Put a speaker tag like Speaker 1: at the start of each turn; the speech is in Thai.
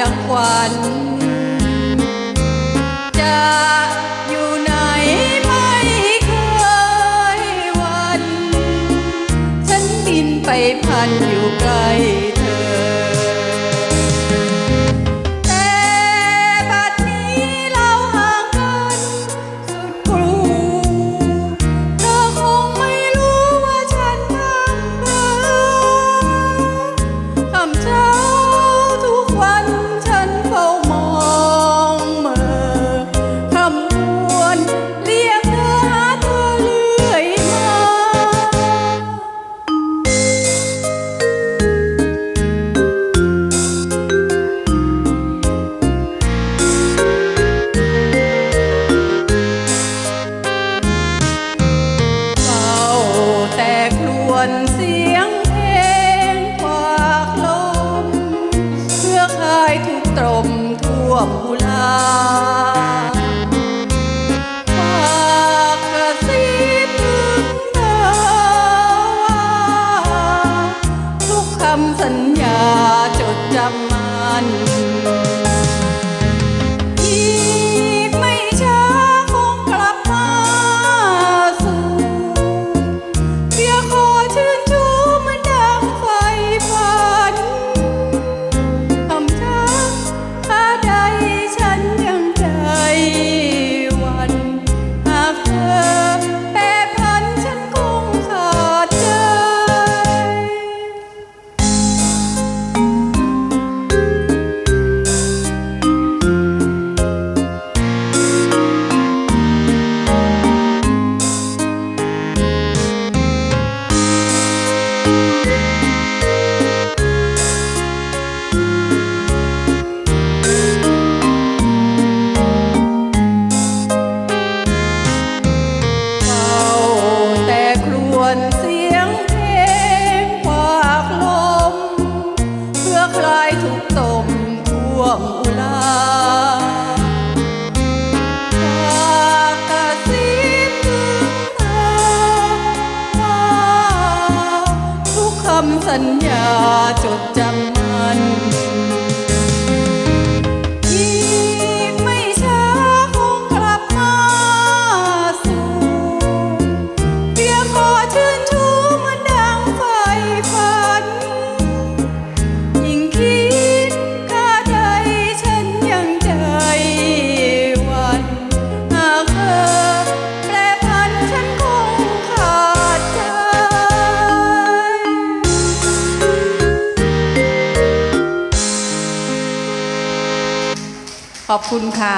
Speaker 1: ดังควัน จะอยู่ไหนไม่เคยวัน ฉันบินไปพันอยู่ไกล อบ ยถูกตมท่วมอุลาสัญญาจดจำมัน ขอบคุณค่ะ